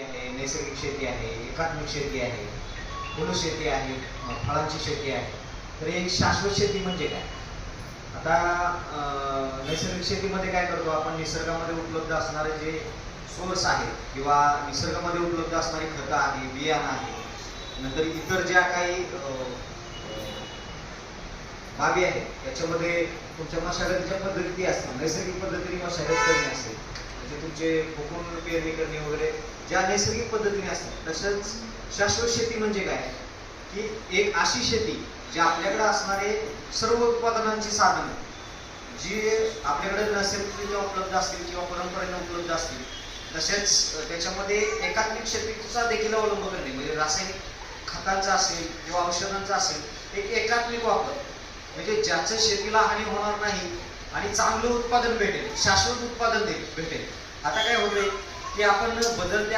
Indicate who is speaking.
Speaker 1: आहे नैसर्गिक शेती आहे एकात्मिक शेती आहे फुलशेती आहे फळांची शेती आहे. तर एक शाश्वत शेती म्हणजे काय? आता नैसर्गिक शेतीमध्ये काय करतो आपण? निसर्गामध्ये उपलब्ध असणारे जे सोर्स आहेत किंवा निसर्गामध्ये उपलब्ध असणारी खतं आहे बियाणं आहे नंतर इतर ज्या काही बाबी आहेत त्याच्यामध्ये तुमच्या मशागतीच्या पद्धती असतील नैसर्गिक पद्धतीने मशागत करणे असेल म्हणजे तुमचे फुकून पेरणी करणे वगैरे ज्या नैसर्गिक पद्धतीने असतात तसंच शाश्वत शेती म्हणजे काय? की एक अशी शेती जी आपल्याकडे असणारे सर्व उत्पादनांची साधनं जी आपल्याकडे नैसर्गिकरित्या उपलब्ध असतील किंवा परंपरेने उपलब्ध असतील तसेच त्याच्यामध्ये एकात्मिक शेतीचा देखील अवलंब करणे म्हणजे रासायनिक खतांचा असेल किंवा औषधांचा असेल एक एकात्मिक वापर. म्हणजे ज्याचं शेतीला हानी होणार नाही आणि चांगलं उत्पादन भेटेल शाश्वत उत्पादन दे- भेटेल. आता काय होतंय की आपण बदलत्या